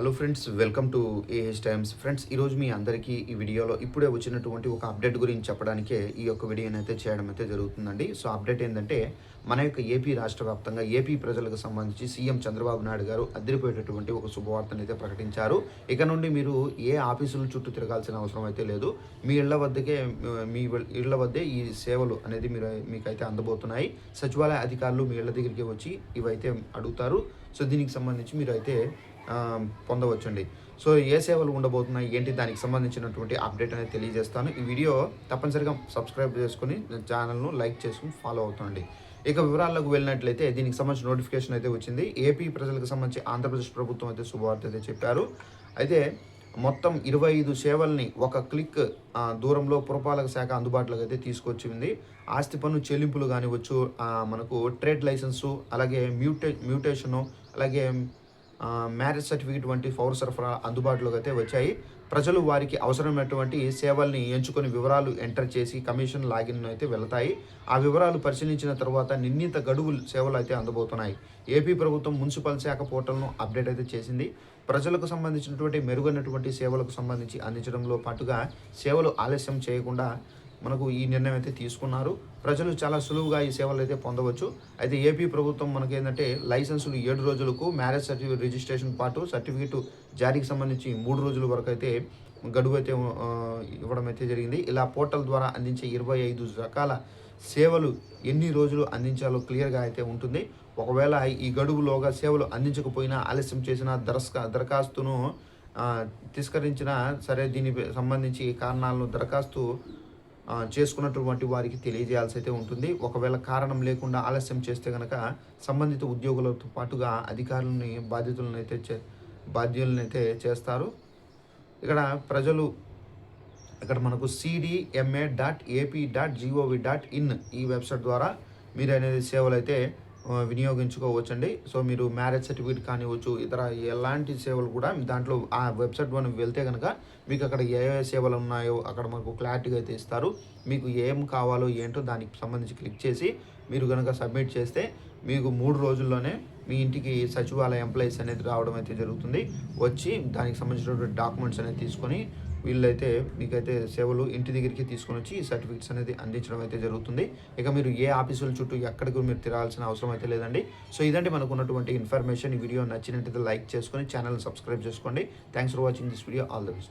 Hello friends welcome to AH times friends ఈరోజు మీ అందరికీ ఈ వీడియోలో ఇప్పుడే వచ్చినటువంటి ఒక అప్డేట్ గురించి చెప్పడానికే ఈ యొక్క వీడియోని అయితే చేయడం అయితే జరుగుతుందండి. సో అప్డేట్ ఏంటంటే మన యొక్క ఏపీ రాష్ట్ర వ్యాప్తంగా ఏపీ ప్రజలకు సంబంధించి సీఎం చంద్రబాబు నాయుడు గారు అదిరిపోయేటటువంటి ఒక శుభవార్తను అయితే ప్రకటించారు. ఇక నుండి మీరు ఏ ఆఫీసుల చుట్టూ తిరగాల్సిన అవసరం అయితే లేదు. మీ ఇళ్ళ వద్దకే మీ ఇళ్ళ వద్దే ఈ సేవలు అనేది మీరు మీకైతే అందబోతున్నాయి. సచివాలయ అధికారులు మీ ఇళ్ళ దగ్గరికి వచ్చి ఇవైతే అడుగుతారు. సో దీనికి సంబంధించి మీరు అయితే పొందవచ్చండి. సో ఏ సేవలు ఉండబోతున్నాయి ఏంటి దానికి సంబంధించినటువంటి అప్డేట్ అనేది తెలియజేస్తాను. ఈ వీడియో తప్పనిసరిగా సబ్స్క్రైబ్ చేసుకుని ఛానల్ను లైక్ చేసుకుని ఫాలో అవుతుండండి. ఇక వివరాల్లోకి వెళ్ళినట్లయితే దీనికి సంబంధించిన నోటిఫికేషన్ అయితే వచ్చింది. ఏపీ ప్రజలకు సంబంధించి ఆంధ్రప్రదేశ్ ప్రభుత్వం అయితే శుభవార్త అయితే చెప్పారు. అయితే మొత్తం ఇరవై ఐదు సేవల్ని ఒక క్లిక్ దూరంలో పురపాలక శాఖ అందుబాటులోకి అయితే తీసుకొచ్చింది. ఆస్తి పన్ను చెల్లింపులు కానివచ్చు మనకు ట్రేడ్ లైసెన్సు అలాగే మ్యూటే మ్యూటేషను అలాగే మ్యారేజ్ సర్టిఫికేట్ వంటి పౌర సరఫరా అందుబాటులోకి అయితే వచ్చాయి. ప్రజలు వారికి అవసరమైనటువంటి సేవల్ని ఎంచుకొని వివరాలు ఎంటర్ చేసి కమిషన్ లాగిన్ అయితే వెళతాయి. ఆ వివరాలు పరిశీలించిన తర్వాత నిర్ణీత గడువు సేవలు అయితే అందబోతున్నాయి. ఏపీ ప్రభుత్వం మున్సిపల్ శాఖ పోర్టల్ను అప్డేట్ అయితే చేసింది. ప్రజలకు సంబంధించినటువంటి మెరుగైనటువంటి సేవలకు సంబంధించి అందించడంలో పాటుగా సేవలు ఆలస్యం చేయకుండా మనకు ఈ నిర్ణయం అయితే తీసుకున్నారు. ప్రజలు చాలా సులువుగా ఈ సేవలు అయితే పొందవచ్చు. అయితే ఏపీ ప్రభుత్వం మనకి ఏంటంటే లైసెన్సులు ఏడు రోజులకు మ్యారేజ్ సర్టిఫికేట్ రిజిస్ట్రేషన్ పాటు సర్టిఫికేట్ జారీకి సంబంధించి మూడు రోజుల వరకు అయితే గడువు అయితే ఇవ్వడం అయితే జరిగింది. ఇలా పోర్టల్ ద్వారా అందించే ఇరవై ఐదు రకాల సేవలు ఎన్ని రోజులు అందించాలో క్లియర్గా అయితే ఉంటుంది. ఒకవేళ ఈ గడువులోగా సేవలు అందించకపోయినా ఆలస్యం చేసిన దరస్కా దరఖాస్తును ఆ, సరే దీనికి సంబంధించి కారణాలను దరఖాస్తు చేసుకున్నటువంటి వారికి తెలియజేయాల్సి అయితే ఉంటుంది. ఒకవేళ కారణం లేకుండా ఆలస్యం చేస్తే కనుక సంబంధిత ఉద్యోగులతో పాటుగా అధికారులని బాధ్యతలను అయితే చే బాధ్యులను అయితే చేస్తారు. ఇక్కడ ప్రజలు ఇక్కడ మనకు CDMA dot AP dot G O V dot in ఈ వెబ్సైట్ ద్వారా మీరు అనేది సేవలు అయితే వినియోగించుకోవచ్చండి. సో మీరు మ్యారేజ్ సర్టిఫికేట్ కానివ్వచ్చు ఇతర ఎలాంటి సేవలు కూడా దాంట్లో ఆ వెబ్సైట్ మనం వెళ్తే కనుక మీకు అక్కడ ఏ ఏ సేవలు ఉన్నాయో అక్కడ మనకు క్లారిటీగా అయితే ఇస్తారు. మీకు ఏం కావాలో ఏంటో దానికి సంబంధించి క్లిక్ చేసి మీరు కనుక సబ్మిట్ చేస్తే మీకు మూడు రోజుల్లోనే మీ ఇంటికి సచివాలయ ఎంప్లాయీస్ అనేది రావడం అయితే జరుగుతుంది. వచ్చి దానికి సంబంధించినటువంటి డాక్యుమెంట్స్ అనేది తీసుకొని వీళ్ళైతే మీకైతే సేవలు ఇంటి దగ్గరికి తీసుకొని వచ్చి ఈ సర్టిఫికెట్స్ అనేది అందించడం అయితే జరుగుతుంది. ఇక మీరు ఏ ఆఫీసుల చుట్టూ ఎక్కడికి మీరు తిరగాల్సిన అవసరం అయితే లేదండి. సో ఇదంటే మనకు ఉన్నటువంటి ఇన్ఫర్మేషన్. ఈ వీడియో నచ్చినట్టయితే లైక్ చేసుకొని ఛానల్ సబ్స్క్రైబ్ చేసుకోండి. Thanks for watching this video. All the best.